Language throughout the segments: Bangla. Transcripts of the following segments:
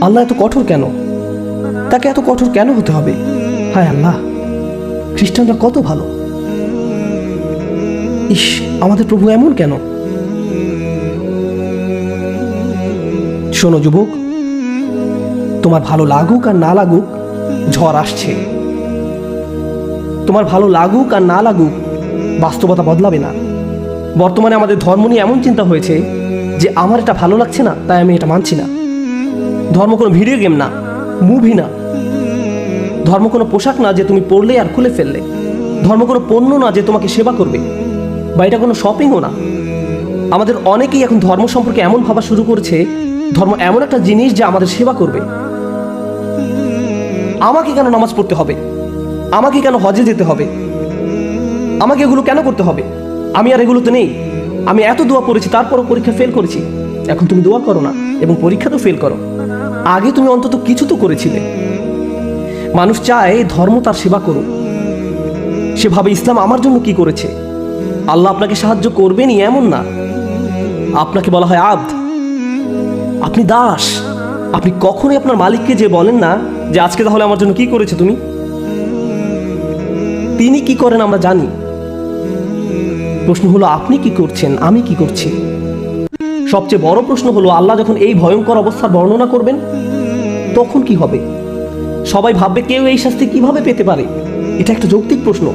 আল্লাহ এত কঠোর কেন? তাকে এত কঠোর কেন হতে হবে? হায় আল্লাহ, খ্রিস্টানরা কত ভালো। ইস, আমাদের প্রভু এমন কেন? শোনো যুবক, তোমার ভালো লাগুক আর না লাগুক, ঝড় আসছে। তোমার ভালো লাগুক আর না লাগুক, বাস্তবতা বদলাবে না। বর্তমানে আমাদের ধর্ম নিয়ে এমন চিন্তা হয়েছে যে, আমার এটা ভালো লাগছে না, তাই আমি এটা মানছি না। ধর্ম কোনো ভিডিও গেম না মুভি না। ধর্ম কোনো পোশাক না যে তুমি পরলে আর খুলে ফেললে। ধর্ম কোনো পণ্য না যে তোমাকে সেবা করবে। বা এটা কোনো শপিংও না। আমাদের অনেকেই এখন ধর্ম সম্পর্কে এমন ভাবা শুরু করেছে, ধর্ম এমন একটা জিনিস যে আমাদের সেবা করবে। আমাকে কেন নামাজ পড়তে হবে? আমাকে কেন হজে যেতে হবে? আমাকে এগুলো কেন করতে হবে? আমি আর এগুলোতে নেই। আমি এত দোয়া পড়েছি, তারপরও পরীক্ষা ফেল করেছি। এখন তুমি দোয়া করো না এবং পরীক্ষাতেও ফেল করো। আগে তুমি অন্তত কিছু তো করেছিলে। মানুষ চায় ধর্ম তার সেবা করুক। সেভাবে ইসলাম আমার জন্য কি করেছে। আল্লাহ আপনাকে সাহায্য করবেনই এমন না। আপনাকে বলা হয় আব্দ। আপনি দাস। আপনি কখনোই আপনার মালিককে যে বলেন না যে আজকে তাহলে আমার জন্য কি করেছে তুমি? তিনি কি করেন আমরা জানি। প্রশ্ন হলো, আপনি কি করছেন? আমি কি করছি? সবচেয়ে বড় প্রশ্ন হলো, আল্লাহ যখন এই ভয়ঙ্কর অবস্থার বর্ণনা করবেন, তখন কি হবে? সবাই ভাববে, কেউ এই শাস্তি কীভাবে পেতে পারে? এটা একটা যৌক্তিক প্রশ্ন।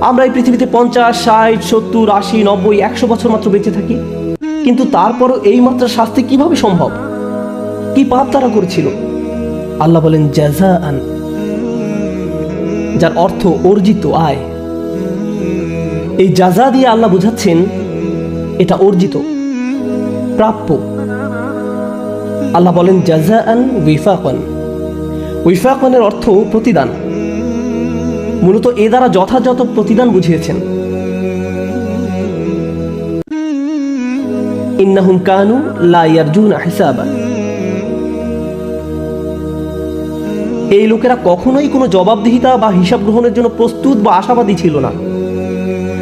আমরা এই পৃথিবীতে পঞ্চাশ, ষাট, সত্তর, আশি, নব্বই, একশো বছর মাত্র বেঁচে থাকি। কিন্তু তারপরও এই মাত্রার শাস্তি কীভাবে সম্ভব? কি পাপ তারা করেছিল? আল্লাহ বলেন জাজা আন যার অর্থ অর্জিত আয়। এই জাজা দিয়ে আল্লাহ বুঝাচ্ছেন, এটা অর্জিত। প্রাপ্য। আল্লাহ বলেন জাজা আন উইফাকন উইফাকনের অর্থ প্রতিদান। মূলত এ দ্বারা যথাযথ প্রতিদান বুঝিয়েছেন। ইন্নাহুম কানু লা ইয়ারজুনা এই লোকেরা কখনোই কোনো জবাবদিহিতা বা হিসাব গ্রহণের জন্য প্রস্তুত বা আশাবাদী ছিল না।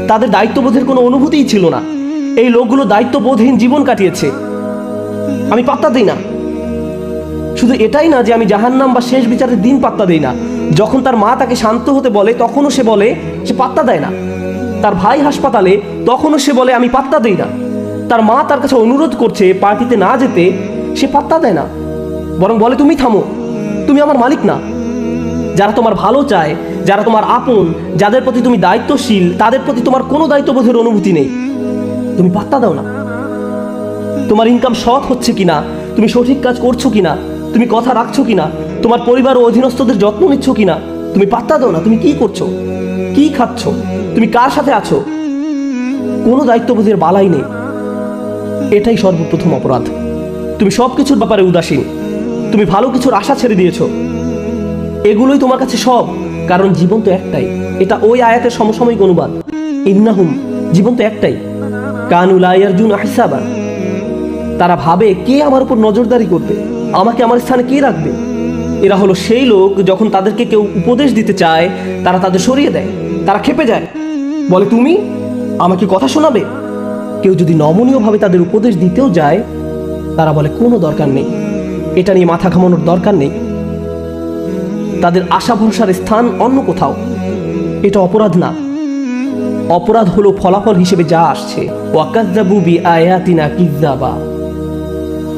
তাদের দায়িত্ববোধের কোনো অনুভূতিই ছিল না। এই লোকগুলো দায়িত্ববোধহীন জীবন কাটিয়েছে। আমি পাত্তা দিই না। শুধু এটাই না যে আমি জাহান্নাম বা শেষ বিচারের দিন পাত্তা দিই না। যখন তার মা তাকে শান্ত হতে বলে, তখনও সে বলে, সে পাত্তা দেয় না। তার ভাই হাসপাতালে, তখনও সে বলে, আমি পাত্তা দিই না। তার মা তার কাছে অনুরোধ করছে, পার্টিতে না যেতে, সে পাত্তা দেয় না। বরং বলে, তুমি থামো। তুমি আমার মালিক না। যারা তোমার ভালো চায়, যারা তোমার আপন, যাদের প্রতি তুমি দায়িত্বশীল, তাদের প্রতি তোমার কোনো দায়িত্ববোধের অনুভূতি নেই। তুমি পাত্তা দাও না। তোমার ইনকাম সৎ হচ্ছে কিনা? তুমি সঠিক কাজ করছ কিনা? তুমি কথা রাখছো কিনা? তোমার পরিবার ও অধীনস্থদের যত্ন নিচ্ছ কিনা? তুমি পাত্তা দাও না, তুমি কি করছ? কি খাচ্ছ? তুমি কার সাথে আছো? কোনো দায়িত্ববোধের বালাই নেই। এটাই সর্বপ্রথম অপরাধ। তুমি সব কিছুর ব্যাপারে উদাসীন। তুমি ভালো কিছুর আশা ছেড়ে দিয়েছ। এগুলোই তোমার কাছে সব, কারণ জীবন তো একটাই। এটা ওই আয়াতের সমসাময়িক অনুবাদ। ইন্নাহুম, জীবন তো একটাই। কানুলাইয়ার্জুন আহসাবা তারা ভাবে, কে আমার উপর নজরদারি করবে? আমাকে আমার স্থানে কে রাখবে? এরা হলো সেই লোক যখন তাদেরকে কেউ উপদেশ দিতে চায়, তারা তাদের সরিয়ে দেয়, তারা খেপে যায়। বলে, তুমি আমাকে কথা শোনাবে? কেউ যদি নমনীয়ভাবে তাদের উপদেশ দিতেও যায়, তারা বলে, কোনো দরকার নেই। এটা নিয়ে মাথা ঘামানোর দরকার নেই। তাদের আশা ভরসার স্থান অন্য কোথাও। এটা অপরাধ না। অপরাধ হলো ফলাফল হিসেবে যা আসছে। আয়াতিনা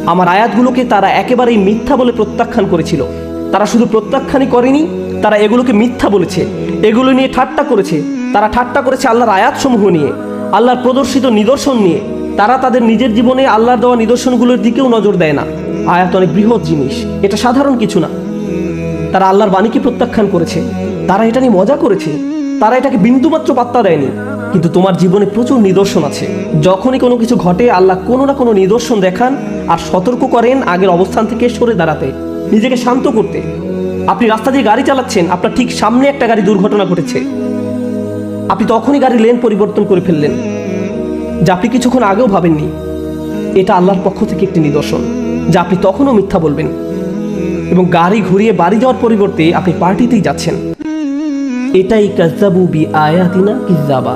আমার আয়াতগুলোকে তারা একেবারেই মিথ্যা বলে প্রত্যাখ্যান করেছিল। তারা শুধু প্রত্যাখ্যানই করেনি, তারা এগুলোকে মিথ্যা বলেছে। এগুলো নিয়ে ঠাট্টা করেছে। তারা ঠাট্টা করেছে আল্লাহর আয়াতসমূহ নিয়ে, আল্লাহর প্রদর্শিত নিদর্শন নিয়ে। তারা তাদের নিজের জীবনে আল্লাহর দেওয়া নিদর্শনগুলোর দিকেও নজর দেয় না। আয়াত অনেক বৃহৎ জিনিস, এটা সাধারণ কিছু না। তারা আল্লাহর বাণীকে প্রত্যাখ্যান করেছে। তারা এটা নিয়ে মজা করেছে। তারা এটাকে বিন্দুমাত্র পাত্তা দেয়নি। কিন্তু তোমার জীবনে প্রচুর নিদর্শন আছে। যখনই কোনো কিছু ঘটে, আল্লাহ কোনো না কোনো নিদর্শন দেখান আর সতর্ক করেন আগের অবস্থান থেকে সরে দাঁড়াতে, নিজেকে শান্ত করতে। আপনি রাস্তা দিয়ে গাড়ি চালাচ্ছেন, আপনার ঠিক সামনে একটা গাড়ি দুর্ঘটনা ঘটেছে। আপনি তখনই গাড়ির লেন পরিবর্তন করে ফেললেন, যা আপনি কিছুক্ষণ আগেও ভাবেননি। এটা আল্লাহর পক্ষ থেকে একটি নিদর্শন, যা আপনি তখনও মিথ্যা বলবেন। এবং গাড়ি ঘুরিয়ে বাড়ি যাওয়ার পরিবর্তে আপনি পার্টিতেই যাচ্ছেন। এটাই কাজাবু বি আয়াতিনা কিজাবা